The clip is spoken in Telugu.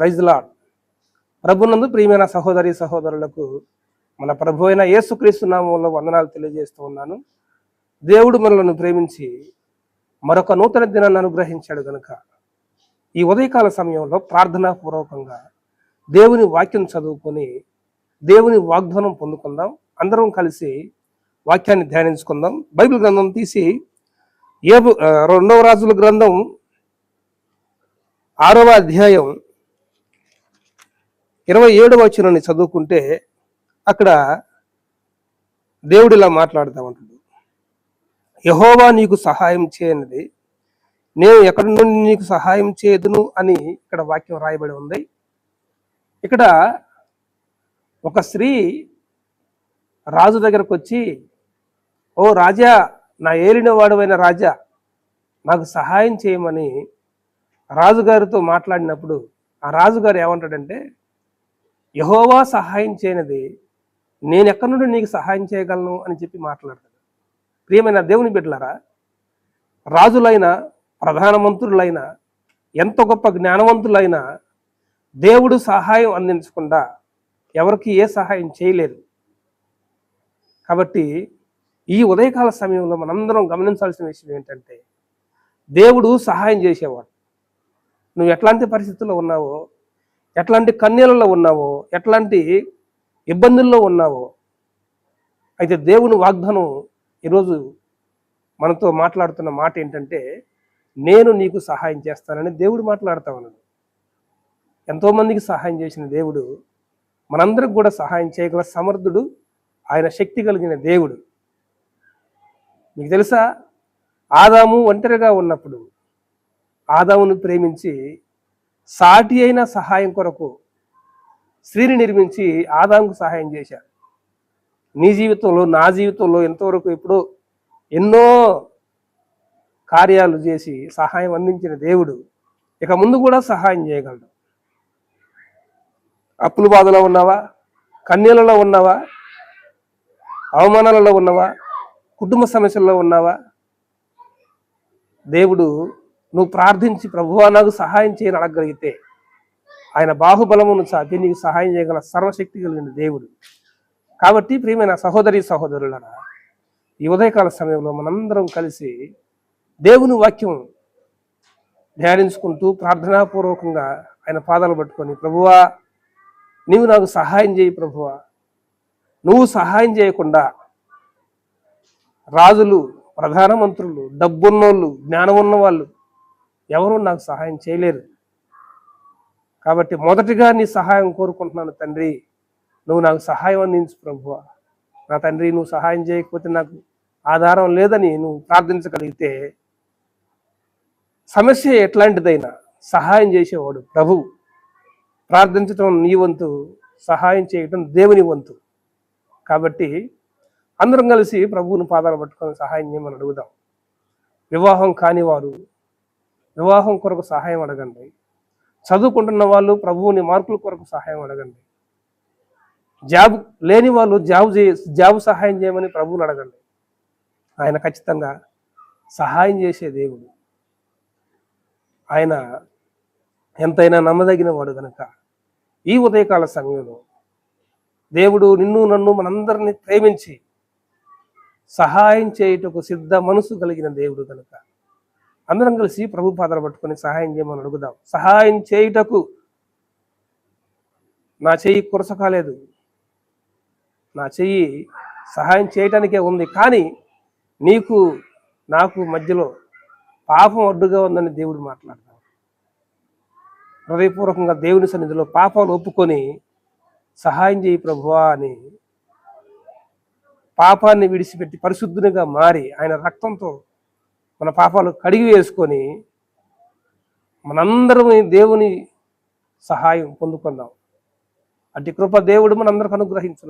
ప్రైజ్ లాడ్ ప్రభునందు ప్రియమైన సహోదరి సహోదరులకు మన ప్రభు అయిన యేసుక్రీస్తు నామంలో వందనాలు తెలియజేస్తూ ఉన్నాను. దేవుడు మనలను ప్రేమించి మరొక నూతన దినాన్ని అనుగ్రహించాడు గనుక ఈ ఉదయకాల సమయంలో ప్రార్థనాపూర్వకంగా దేవుని వాక్యం చదువుకొని దేవుని వాగ్దానం పొందుకుందాం. అందరం కలిసి వాక్యాన్ని ధ్యానించుకుందాం. బైబిల్ గ్రంథం తీసి ఏ రెండవ రాజుల గ్రంథం ఆరవ అధ్యాయం ఇరవై ఏడవ వచనాన్ని చదువుకుంటే అక్కడ దేవుడు ఇలా మాట్లాడుతూ ఉంటాడు యహోవా నీకు సహాయం చేయనిది నేను ఎక్కడి నుండి నీకు సహాయం చేయదును అని ఇక్కడ వాక్యం రాయబడి ఉంది. ఇక్కడ ఒక స్త్రీ రాజు దగ్గరకు వచ్చి ఓ రాజా నా ఏలిన వాడువైన రాజా నాకు సహాయం చేయమని రాజుగారితో మాట్లాడినప్పుడు ఆ రాజుగారు ఏమంటాడంటే యహోవా సహాయం చేయనిది నేను ఎక్కడి నుండి నీకు సహాయం చేయగలను అని చెప్పి మాట్లాడతాడు. ప్రియమైన దేవుని బిడ్డలారా రాజులైన ప్రధానమంత్రులైన ఎంత గొప్ప జ్ఞానవంతులైన దేవుడు సహాయం అందించకుండా ఎవరికి ఏ సహాయం చేయలేదు. కాబట్టి ఈ ఉదయకాల సమయంలో మనందరం గమనించాల్సిన విషయం ఏంటంటే దేవుడు సహాయం చేసేవాడు. నువ్వు ఎట్లాంటి పరిస్థితుల్లో ఉన్నావో ఎట్లాంటి కన్యలలో ఉన్నావో ఎట్లాంటి ఇబ్బందుల్లో ఉన్నావో అయితే దేవుని వాగ్దానం ఈరోజు మనతో మాట్లాడుతున్న మాట ఏంటంటే నేను నీకు సహాయం చేస్తానని దేవుడు మాట్లాడతా ఉన్నాడు. ఎంతోమందికి సహాయం చేసిన దేవుడు మనందరికి కూడా సహాయం చేయగల సమర్థుడు ఆయన శక్తి కలిగిన దేవుడు. మీకు తెలుసా? ఆదాము ఒంటరిగా ఉన్నప్పుడు ఆదామును ప్రేమించి సాటి అయిన సహాయం కొరకు స్త్రీని నిర్మించి ఆదాంకు సహాయం చేశారు నీ జీవితంలో నా జీవితంలో ఎంతవరకు ఇప్పుడు ఎన్నో కార్యాలు చేసి సహాయం అందించిన దేవుడు ఇక ముందు కూడా సహాయం చేయగలడు. అప్పుల బాధలో ఉన్నావా? కన్యలలో ఉన్నావా? అవమానాలలో ఉన్నావా? కుటుంబ సమస్యల్లో ఉన్నావా? దేవుడు నువ్వు ప్రార్థించి ప్రభువా నాకు సహాయం చేయని అడగగలిగితే ఆయన బాహుబలమును చాపి నీకు సహాయం చేయగల సర్వశక్తి కలిగిన దేవుడు. కాబట్టి ప్రియమైన సహోదరి సహోదరులరా ఈ ఉదయకాల సమయంలో మనందరం కలిసి దేవుని వాక్యం ధ్యానించుకుంటూ ప్రార్థనాపూర్వకంగా ఆయన పాదాలు పట్టుకొని ప్రభువా నీవు నాకు సహాయం చేయి ప్రభువా. నువ్వు సహాయం చేయకుండా రాజులు ప్రధానమంత్రులు డబ్బున్నోళ్ళు జ్ఞానం ఉన్నవాళ్ళు ఎవరూ నాకు సహాయం చేయలేరు. కాబట్టి మొదటిగా నీ సహాయం కోరుకుంటున్నాను తండ్రి. నువ్వు నాకు సహాయం అందించు ప్రభు నా తండ్రి నువ్వు సహాయం చేయకపోతే నాకు ఆధారం లేదని నువ్వు ప్రార్థించగలిగితే సమస్య ఎట్లాంటిదైనా సహాయం చేసేవాడు ప్రభు. ప్రార్థించటం నీ వంతు సహాయం చేయటం దేవుని వంతు. కాబట్టి అందరం కలిసి ప్రభువుని పాదాలు పట్టుకొని సహాయం చేయమని అడుగుదాం. వివాహం కాని వారు వివాహం కొరకు సహాయం అడగండి. చదువుకుంటున్న వాళ్ళు ప్రభువుని మార్కుల కొరకు సహాయం అడగండి. జాబ్ లేని వాళ్ళు జాబ్ చే జాబ్ సహాయం చేయమని ప్రభువుని అడగండి. ఆయన ఖచ్చితంగా సహాయం చేసే దేవుడు. ఆయన ఎంతైనా నమ్మదగిన వాడు కనుక ఈ ఉదయకాల సమయంలో దేవుడు నిన్ను నన్ను మనందరినీ ప్రేమించి సహాయం చేయుటకు సిద్ధ మనసు కలిగిన దేవుడు కనుక అందరం కలిసి ప్రభు పాదాలు పట్టుకొని సహాయం చేయమని అడుగుదాం. సహాయం చేయుటకు నా చెయ్యి కురస కాలేదు. నా చెయ్యి సహాయం చేయటానికే ఉంది. కానీ నీకు నాకు మధ్యలో పాపం అడ్డుగా ఉందని దేవుడు మాట్లాడతాడు. హృదయపూర్వకంగా దేవుని సన్నిధిలో పాపాలు ఒప్పుకొని సహాయం చేయి ప్రభువా అని పాపాన్ని విడిచిపెట్టి పరిశుద్ధునిగా మారి ఆయన రక్తంతో మన పాపాలు కడిగి వేసుకొని మనందరం దేవుని సహాయం పొందుకుందాం. అటు కృప దేవుడు మనందరికి అనుగ్రహించను.